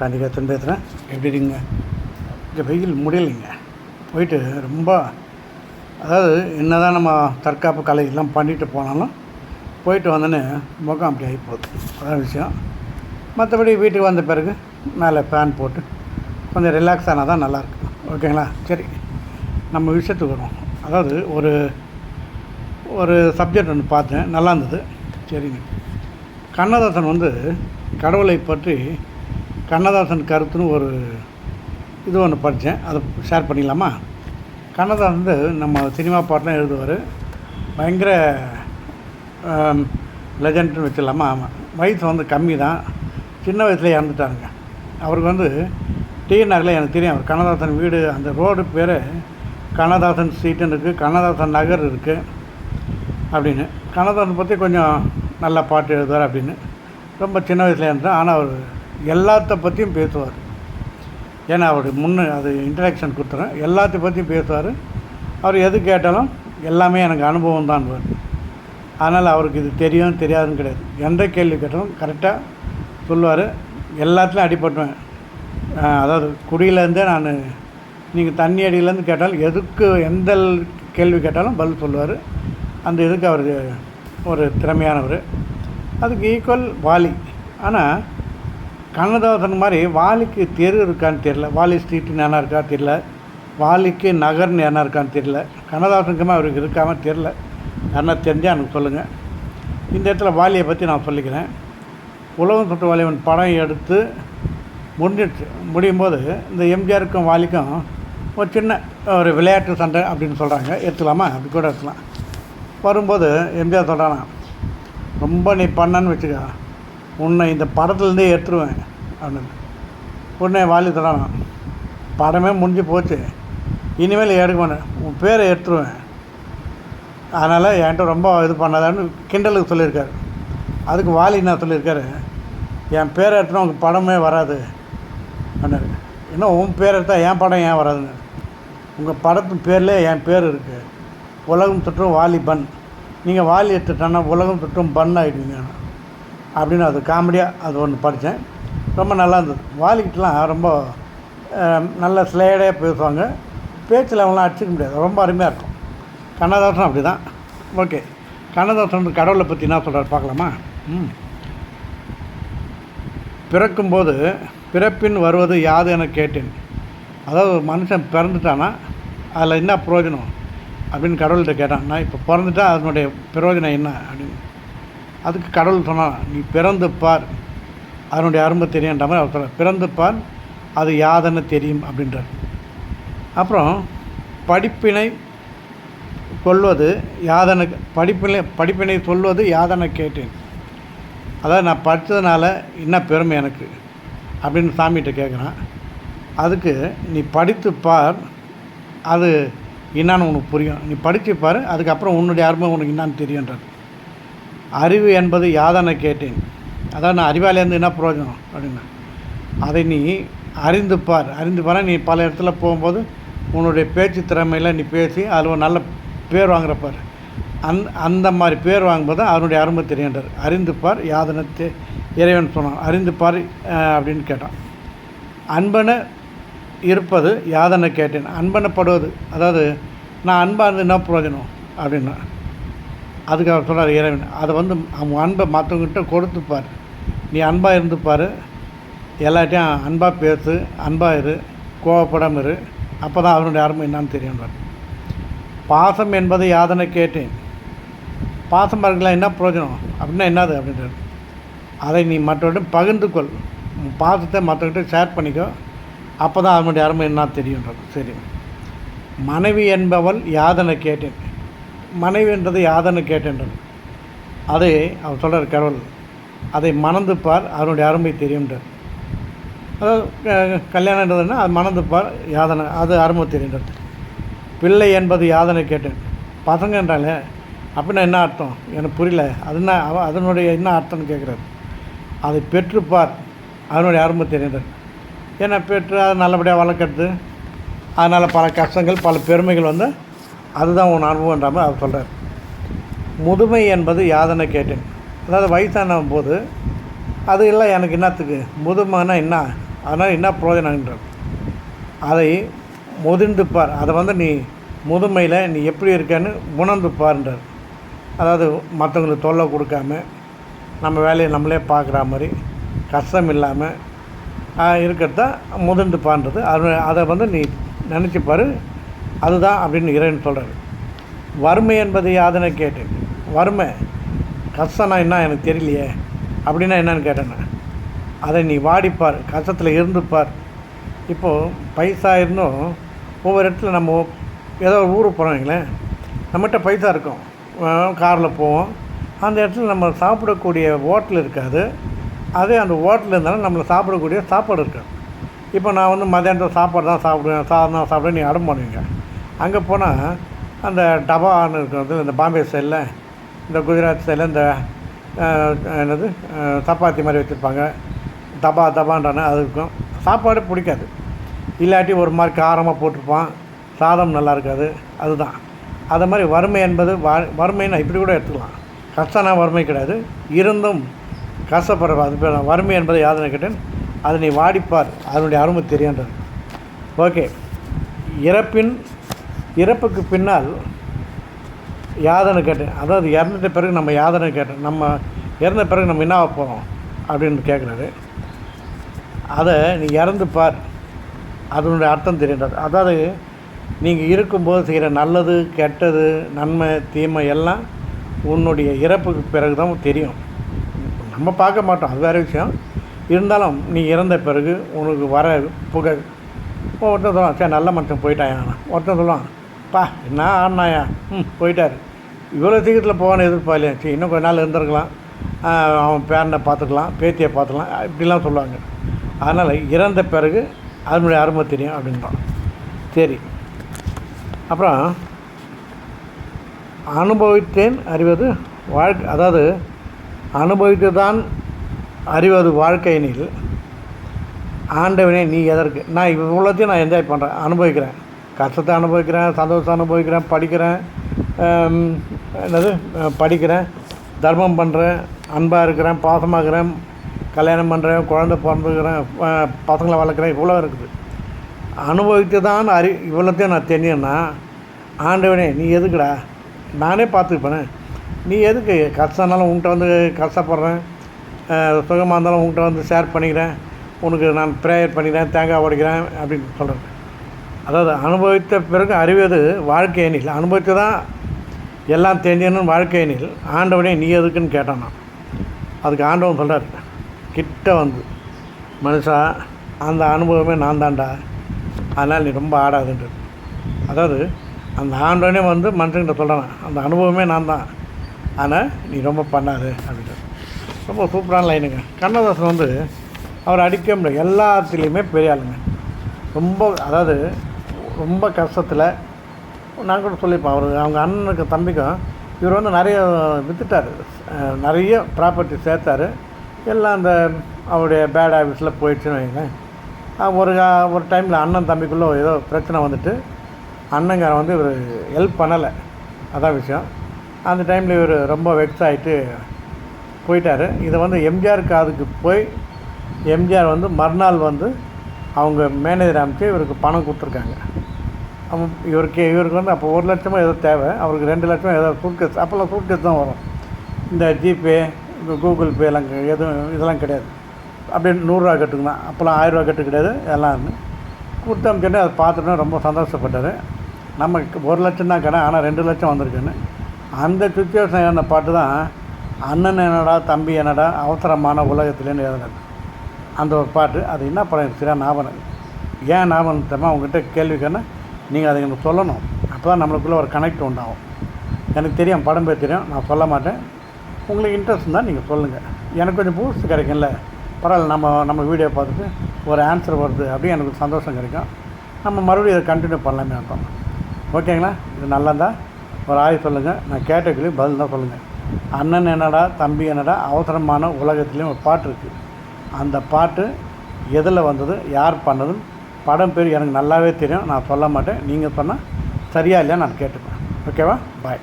காந்திகாத்தன் பேசுகிறேன் எப்படி இருக்கீங்க? இங்கே வெயில் முடியலைங்க. போயிட்டு ரொம்ப அதாவது என்ன தான் நம்ம தற்காப்பு கலை எல்லாம் பண்ணிட்டு போனாலும் போயிட்டு வந்தோன்னே முகம் அப்படி ஆகி போகுது. அதான் விஷயம். மற்றபடி வீட்டுக்கு வந்த பிறகு மேலே ஃபேன் போட்டு கொஞ்சம் ரிலாக்ஸ் ஆனால் தான் நல்லாயிருக்கு ஓகேங்களா? சரி. நம்ம விஷயத்துக்கு வரும் அதாவது ஒரு ஒரு சப்ஜெக்ட் ஒன்று பார்த்தேன். நல்லா இருந்தது. சரிங்க. கண்ணதாசன் வந்து கடவுளை பற்றி கண்ணதாசன் கருத்துன்னு ஒரு இது ஒன்று படித்தேன் அதை ஷேர் பண்ணிக்கலாமா கண்ணதாசன் வந்து நம்ம சினிமா பாட்டெலாம் எழுதுவார். பயங்கர லெஜண்ட்னு வச்சிடலாமா? ஆமாம் வயசு வந்து கம்மி தான் சின்ன வயசுல இறந்துட்டாருங்க. அவருக்கு வந்து டி நகரில் எனக்கு தெரியும் அவர் கண்ணதாசன் வீடு அந்த ரோடு பேர் கண்ணதாசன் ஸ்ட்ரீட்டுன்னு இருக்குது கண்ணதாசன் நகர் இருக்குது அப்படின்னு. கண்ணதாசன் பற்றி கொஞ்சம் நல்லா பாட்டு எழுதுவார் அப்படின்னு. ரொம்ப சின்ன வயசுல இருந்தால் ஆனால் அவர் எல்லாத்த பற்றியும் பேசுவார். ஏன்னா அவர் முன்னே அது இன்ட்ராக்ஷன் கொடுத்துறேன். எல்லாத்த பற்றியும் பேசுவார். அவர் எது கேட்டாலும் எல்லாமே எனக்கு அனுபவம் தான் அதனால் அவருக்கு இது தெரியும் தெரியாதுன்னு கிடையாது. எந்த கேள்வி கேட்டாலும் கரெக்டாக சொல்லுவார். எல்லாத்துலேயும் அடிபட்டுவேன் அதாவது குடியிலேருந்தே நான் நீங்கள் தண்ணி அடியிலேருந்து கேட்டாலும் எதுக்கு எந்த கேள்வி கேட்டாலும் பதில் சொல்லுவார். அந்த இதுக்கு அவர் ஒரு திறமையானவர். அதுக்கு ஈக்குவல் வாலி. ஆனால் கண்ணதாசன் மாதிரி வாலிக்கு தெரு இருக்கான்னு தெரில வாலி ஸ்ட்ரீட்னு என்ன இருக்கா தெரில வாலிக்கு நகர்னு என்ன இருக்கான்னு தெரியல. கண்ணதாசனுக்குமே அவருக்கு இருக்காமல் தெரில யாருன்னா தெரிஞ்சால் எனக்கு சொல்லுங்கள் இந்த இடத்துல வாலியை பற்றி நான் சொல்லிக்கிறேன். உலகம் சுற்று வாலிபன் படம் எடுத்து முடிஞ்சிடுச்சு. முடியும் போது இந்த எம்ஜிஆருக்கும் வாலிக்கும் ஒரு சின்ன ஒரு விளையாட்டு சண்டை அப்படின்னு சொல்கிறாங்க எடுத்துக்கலாமா? அப்படி கூட எடுத்துக்கலாம் வரும்போது எம்ஜிஆர் சொல்கிறானா ரொம்ப நீ பண்ணன்னு வச்சுக்க. உன்னை இந்த படத்துலேருந்தே எடுத்துருவேன் அப்படின்னு. உடனே வாலி தரானா. படமே முடிஞ்சு போச்சு. இனிமேல் எடுக்க மாட்டேன். உன் பேரை எடுத்துருவேன் அதனால் என்கிட்ட ரொம்ப இது பண்ணாதான்னு கிண்டலுக்கு சொல்லியிருக்காரு. அதுக்கு வாலி என்ன சொல்லியிருக்காரு? என் பேரை எடுத்துனா உங்கள் படமே வராது. அப்படின்னாரு. இன்னும் உன் பேர் எடுத்தால் என் படம் ஏன் வராதுன்னு? உங்கள் படத்து பேர்லேயே என் பேர் இருக்குது உலகம் தொற்றும் வாலிபன் நீங்கள் வாலி எடுத்துட்டோன்னா உலகம் தொற்றும் பன் ஆகிடுவீங்க அப்படின்னு அது காமெடியாக அது ஒன்று படித்தேன் ரொம்ப நல்லா இருந்தது. வாலிக்கிட்டலாம் ரொம்ப நல்ல ஸ்லேடாக பேசுவாங்க. பேச்சில் அவங்களாம் அடிச்சிக்க முடியாது. ரொம்ப அருமையாக இருக்கும். கண்ணதாசன் அப்படி தான் ஓகே. கண்ணதாசன் வந்து கடவுளை பற்றி என்ன சொல்கிறார் பார்க்கலாமா? ம். பிறக்கும்போது பிறப்பின் வருவது யாது என கேட்டேன். அதாவது ஒரு மனுஷன் பிறந்துட்டானா அதில் என்ன பிரயோஜனம் அப்படின்னு கடவுள்கிட்ட கேட்டான். நான் இப்போ பிறந்துட்டா அதனுடைய பிரயோஜனம் என்ன அப்படின்னு அதுக்கு கடவுள் சொன்னான் நீ பிறந்து பார். அதனுடைய அருமை தெரியுன்ற மாதிரி அவர் சொல்கிறார் பிறந்து பார் அது யாதென்னு தெரியும் அப்படின்றார். அப்புறம் படிப்பினை சொல்வது யாதன படிப்பினை படிப்பினை சொல்வது யாதனை கேட்டேன். அதாவது நான் படித்ததுனால என்ன பெருமை எனக்கு? அப்படின்னு சாமிகிட்ட கேட்குறான் அதுக்கு நீ படித்து பார் அது என்னான்னு உனக்கு புரியும். நீ படித்து பார் அதுக்கப்புறம் உன்னுடைய அருமை உனக்கு என்னான்னு தெரியுன்றது அறிவு என்பது யாதனை கேட்டேன். அதான் நான் அறிவாலேருந்து என்ன பிரயோஜனம் அப்படின்னா அதை நீ அறிந்து பார். அறிந்து பார் நீ பல இடத்துல போகும்போது உன்னுடைய பேச்சு திறமையில் நீ பேசி அதில் ஒரு நல்ல பேர் வாங்குற பார். அந் அந்த மாதிரி பேர் வாங்கும்போது அவனுடைய அதனுடைய அருமை தெரியுன்றார் அறிந்து பார் யாதனை இறைவன் சொன்னான். அறிந்து பார் அப்படின்னு கேட்டான். அன்பனை இருப்பது யாதனை கேட்டேன். அன்பனப்படுவது அதாவது நான் அன்பாக இருந்து என்ன பிரயோஜனம் அப்படின்னா அதுக்கு அவர் சொல்கிறார் இறைவன். அதை வந்து அவன் அன்பை மற்றவங்ககிட்ட கொடுத்துப்பார் நீ அன்பாக இருந்துப்பார் எல்லாட்டையும் அன்பாக பேசு அன்பாக இரு கோவப்படாம இரு. அப்போ தான் அவனுடைய அருமை என்னான்னு தெரியும்ன்றார் பாசம் என்பதை யாதனை கேட்டேன். பாசம் பார்க்கலாம் என்ன பிரயோஜனம்? அப்படின்னா என்னது அப்படின்றார். அதை நீ மற்றவர்கிட்ட பகிர்ந்து கொள் உன் பாசத்தை மற்றவர்கிட்ட ஷேர் பண்ணிக்கோ. அப்போ தான் அவனுடைய அருமை என்ன தெரியுன்றது சரி. மனைவி என்பவள் யாதனை கேட்டேன். மனைவி என்றது யாதனை கேட்டேன்றது அதை அவர் சொல்கிறார் கடவுள் அதை மணந்து பார் அதனுடைய அருமை தெரியுன்றார் அதாவது கல்யாணன்றதுன்னா அது மணந்து பார் யாதனை அது அருமை தெரியுன்றது பிள்ளை என்பது யாதனை கேட்டேன். பசங்க என்றாலே அப்படின்னா என்ன அர்த்தம்? எனக்கு புரியல. அது என்ன அவ அதனுடைய என்ன அர்த்தம்னு கேட்குறாரு. அதை பெற்றுப்பார் அதனுடைய அருமை தெரியுன்றார் ஏன்னா பெற்று அதை நல்லபடியாக வளர்க்குறது அதனால் பல கஷ்டங்கள் பல பெருமைகள் வந்து அதுதான் உன் அனுபவன்ற மாதிரி அவர் சொல்கிறார் முதுமை என்பது யாதனை கேட்டேன். அதாவது வயசான போது அது இல்லை எனக்கு என்னத்துக்கு? முதுமைன்னா என்ன? அதனால் என்ன பிரயோஜனன்றார் அதை முதிர்ந்து பார். அதை வந்து நீ முதுமையில் நீ எப்படி இருக்கன்னு உணர்ந்து பாருன்றார் அதாவது மற்றவங்களுக்கு தொல்லை கொடுக்காம நம்ம வேலையை நம்மளே பார்க்குற மாதிரி கஷ்டம் இல்லாமல் இருக்கிறது தான் முதிர்ந்து பாருன்றது அது அதை வந்து நீ நினச்சி அதுதான் அப்படின்னு இறைவன் சொல்கிறாரு வறுமை என்பது யாதுன்னு கேட்டேன். வறுமை கஷ்டம்னா என்ன எனக்கு தெரியலையே அப்படின்னா என்னன்னு கேட்டேன் அதை நீ வாடிப்பார் கஷ்டத்தில் இருந்துப்பார். இப்போது பைசா இருந்தும் ஒவ்வொரு இடத்துல நம்ம ஏதோ ஒரு ஊருக்கு போகிறோங்களேன் நம்மகிட்ட பைசா இருக்கும். காரில் போவோம். அந்த இடத்துல நம்ம சாப்பிடக்கூடிய ஹோட்டல் இருக்காது. அதே அந்த ஹோட்டல் இருந்தாலும் நம்மளை சாப்பிடக்கூடிய சாப்பாடு இருக்காது. இப்போ நான் வந்து மதியானத்தில் சாப்பாடு தான் சாப்பிடுவேன் சாதம் தான் சாப்பிடுவேன் நீ அடம் பண்ணுவீங்க அங்கே போனால் அந்த டபான்னு இருக்கிறது இந்த பாம்பே சைடில் இந்த குஜராத் சைடில் இந்த என்னது சப்பாத்தி மாதிரி வச்சுருப்பாங்க. தபா தபான்றானே அது இருக்கும். சாப்பாடு பிடிக்காது. இல்லாட்டி ஒரு மாதிரி காரமாக போட்டிருப்பான். சாதம் நல்லா இருக்காது. அதுதான். அது மாதிரி வறுமை என்பது வ வறுமைன்னு இப்படி கூட எடுத்துக்கலாம். கஷ்டம்னா வறுமை கிடையாது. இருந்தும் கஷ்டப்படுற அது பேர் வறுமை என்பது யாதனை கேட்டேன்? அதை நீ வாடிப்பார். அதனுடைய அருமை தெரியுன்றது ஓகே. இறப்பின் இறப்புக்கு பின்னால் யாதனை கேட்டேன். அதாவது இறந்துட்ட பிறகு நம்ம யாதனை கேட்டேன் நம்ம இறந்த பிறகு நம்ம என்ன போகிறோம் அப்படின்னு கேட்குறாரு அதை நீ இறந்து பார். அதனுடைய அர்த்தம் தெரியுன்றது அதாவது நீங்கள் இருக்கும்போது செய்கிற நல்லது கெட்டது நன்மை தீமை எல்லாம் உன்னுடைய இறப்புக்கு பிறகு தான் தெரியும். நம்ம பார்க்க மாட்டோம். அது வேறு விஷயம். இருந்தாலும் நீ இறந்த பிறகு உனக்கு வர புகழ். ஒருத்தன் சொல்லுவான் சரி நல்ல மனுஷன் போயிட்டாயா ஒருத்தன் சொல்லுவான் பா என்ன ஆடினாயா? ம் போயிட்டார். இவ்வளோ சீக்கிரத்தில் போவான்னு எதிர்பார்க்கலையா. சரி இன்னும் கொஞ்ச நாள் இருந்திருக்கலாம். அவன் பேரனை பார்த்துக்கலாம் பேத்தியை பார்த்துக்கலாம் இப்படிலாம் சொல்லுவாங்க. அதனால் இறந்த பிறகு அதனுடைய அருமை தெரியும் அப்படின்றான். சரி. அப்புறம் அனுபவித்தேன் அறிவது வாழ்க்கை அதாவது அனுபவித்து தான் அறிவது வாழ்க்கையினில் ஆண்டவனே நீ எதற்கு? நான் இவ்வளோத்தையும் நான் என்ஜாய் பண்ணுறேன் அனுபவிக்கிறேன். கஷ்டத்தை அனுபவிக்கிறேன் சந்தோஷத்தை அனுபவிக்கிறேன் படிக்கிறேன் என்னது படிக்கிறேன் தர்மம் பண்ணுறேன் அன்பாக இருக்கிறேன் பாசமாக இருக்கிறேன் கல்யாணம் பண்ணுறேன் குழந்தை பிறந்துக்கிறேன் பசங்களை வளர்க்குறேன் இவ்வளோ இருக்குது. அனுபவித்து தான் அறி இவ்வளோத்தையும் நான் தெரியும்னா ஆண்டவனே நீ எதுக்குடா? நானே பார்த்துப்பேனே. நீ எதுக்கு கஷ்டம்னாலும் உன்கிட்ட வந்து கஷ்டப்படுறேன் சுகமாக இருந்தாலும் உன்கிட்ட வந்து ஷேர் பண்ணிக்கிறேன் உனக்கு நான் ப்ரேயர் பண்ணிக்கிறேன் தேங்காய் உடைக்கிறேன் அப்படின்னு சொல்கிறேன் அதாவது அனுபவித்த பிறகு அறிவது வாழ்க்கையனில் அனுபவித்து தான் எல்லாம் தெரிஞ்சணும் வாழ்க்கையனில் ஆண்டவனே நீ எதுக்குன்னு கேட்டான் நான். அதுக்கு ஆண்டவன் சொல்கிறார் கிட்ட வந்து மனுஷா அந்த அனுபவமே நான் தான்டா. அதனால் நீ ரொம்ப ஆடாதுன்றது அதாவது அந்த ஆண்டவனே வந்து மனுஷங்கிட்ட சொல்கிறான் அந்த அனுபவமே நான் தான். ஆனால் நீ ரொம்ப பண்ணாது. அப்படின்ட்டு. ரொம்ப சூப்பரான லைனுங்க. கண்ணதாசன் வந்து அவர் அடிக்க முடியும் எல்லாத்துலேயுமே பெரிய ஆளுங்க. ரொம்ப அதாவது ரொம்ப கஷ்டத்தில் நான் கூட சொல்லியிருப்பேன் அவர் அவங்க அண்ணனுக்கு தம்பிக்கும் இவர் வந்து நிறைய விற்றுட்டார் நிறைய ப்ராப்பர்ட்டி சேர்த்தாரு. எல்லாம் அந்த அவருடைய பேட் ஹேபிட்ஸில் போயிடுச்சுன்னு வைங்களேன். ஒரு கா- ஒரு டைமில் அண்ணன் தம்பிக்குள்ளே ஏதோ பிரச்சனை வந்துட்டு அண்ணங்கார வந்து இவர் ஹெல்ப் பண்ணலை. அதான் விஷயம். அந்த டைமில் இவர் ரொம்ப வெக்ஸ் ஆகிட்டு போயிட்டார். இதை வந்து எம்ஜிஆர் காதுக்கு போய் எம்ஜிஆர் வந்து மறுநாள் வந்து அவங்க மேனேஜர் அமைச்சு இவருக்கு பணம் கொடுத்துருக்காங்க. அவன் இவருக்கு இவருக்கு வந்து அப்போ ஒரு லட்சமோ ஏதோ தேவை. அவருக்கு ரெண்டு லட்சம் ஏதோ சூட்கேஸ் அப்போல்லாம் சூட்கேஸ் தான் வரும். இந்த ஜிபே இந்த கூகுள் பே எல்லாம் எதுவும் இதெல்லாம் கிடையாது. அப்படியே நூறுரூவா கட்டுக்கலாம் அப்போல்லாம் ஆயிரரூவா கட்டு கிடையாது. எல்லாம். கொடுத்து அமைச்சோடனே அதை பார்த்துட்டோம் ரொம்ப சந்தோஷப்பட்டார். நம்ம ஒரு லட்சம் தான் கடை ஆனால் ரெண்டு லட்சம் வந்திருக்குன்னு. அந்த சுச்சுவேஷன் என்ன பாட்டு தான் அண்ணன் என்னடா தம்பி என்னடா அவசரமான உலகத்துலேன்னு எழுதுனது. அந்த ஒரு பாட்டு அது என்ன படம் சரியாக ஞாபகம் ஏன் ஞாபகம் தெரியுமா? அவங்ககிட்ட கேள்விக்கான நீங்கள் அதை எனக்கு சொல்லணும். அப்போ தான் நம்மளுக்குள்ளே ஒரு கனெக்ட் உண்டாகும். எனக்கு தெரியும் படம் பேர் தெரியும். நான் சொல்ல மாட்டேன். உங்களுக்கு இன்ட்ரெஸ்ட் இருந்தால் நீங்கள் சொல்லுங்கள் எனக்கு கொஞ்சம் பூஸ்ட் கிடைக்கும்ல. பரவாயில்ல நம்ம நம்ம வீடியோ பார்த்துட்டு ஒரு ஆன்சர் வருது அப்படியே எனக்கு ஒரு சந்தோஷம் கிடைக்கும். நம்ம மறுபடியும் இதை கண்டினியூ பண்ணலாமே அர்த்தம் ஓகேங்களா? இது நல்லதா ஒரு ஆய்வு சொல்லுங்கள் நான் கேட்ட கேள்வி பதில் தான் சொல்லுங்கள் அண்ணன் என்னடா தம்பி என்னடா அவசரமான உலகத்துலேயும் ஒரு பாட்டு இருக்குது அந்த பாட்டு எதில் வந்தது யார் பண்ணதுன்னு படம் பேர் எனக்கு நல்லாவே தெரியும் நான் சொல்ல மாட்டேன். நீங்கள் சொன்னால் சரியா இல்லையா நான் கேட்டுப்பேன் ஓகேவா? பாய்